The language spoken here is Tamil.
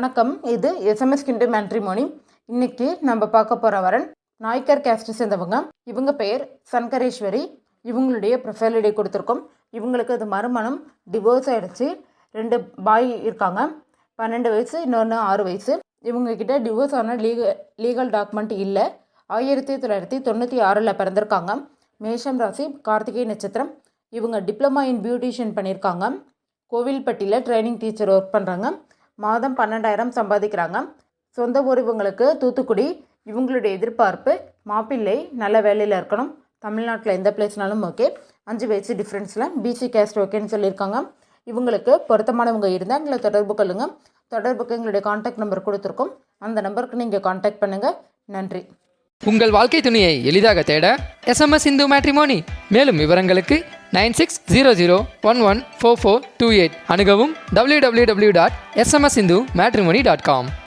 வணக்கம். இது எஸ்எம்எஸ் கிண்டு மேட்ரிமோனி இன்னைக்கு நம்ம பார்க்க போகிற வரன் நாய்க்கர் கேஸ்ட் சேர்ந்தவங்க. இவங்க பெயர் சங்கரேஸ்வரி. இவங்களுடைய ப்ரொஃபைல் ஐடி கொடுத்துருக்கோம். இவங்களுக்கு அது மறுமணம் டிவோர்ஸ் ஆகிடுச்சு ரெண்டு பாய் இருக்காங்க. பன்னெண்டு வயசு இன்னொன்று ஆறு வயசு. இவங்கக்கிட்ட டிவோர்ஸ் ஆன லீக லீகல் டாக்குமெண்ட் இல்லை. ஆயிரத்தி தொள்ளாயிரத்தி தொண்ணூற்றி ஆறில் பிறந்திருக்காங்க. மேஷம் ராசி கார்த்திகை நட்சத்திரம். இவங்க டிப்ளமா இன் பியூட்டிஷியன் பண்ணியிருக்காங்க கோவில்பட்டியில் ட்ரைனிங் டீச்சர் ஒர்க் பண்ணுறாங்க மாதம் பன்னெண்டாயிரம் சம்பாதிக்கிறாங்க. சொந்த ஊர் இவங்களுக்கு தூத்துக்குடி இவங்களுடைய எதிர்பார்ப்பு மாப்பிள்ளை நல்ல வேலையில் இருக்கணும். தமிழ்நாட்டில் எந்த பிளேஸ்னாலும் ஓகே அஞ்சு வயசு டிஃப்ரென்ஸில் பிசி கேஸ்ட் ஓகேன்னு சொல்லியிருக்காங்க. இவங்களுக்கு பொருத்தமானவங்க இருந்தால் எங்களை தொடர்பு கொள்ளுங்கள் தொடர்புக்கு எங்களுடைய காண்டாக்ட் நம்பர் கொடுத்துருக்கோம். அந்த நம்பருக்கு நீங்கள் காண்டாக்ட் பண்ணுங்கள் நன்றி. உங்கள் வாழ்க்கை துணையை எளிதாக தேட எஸ்எம்எஸ் இந்து மேட்ரிமோனி மேலும் விவரங்களுக்கு nine six zero zero one one four four two eight அணுகவும் W W W dot SMS Hindu matrimony dot com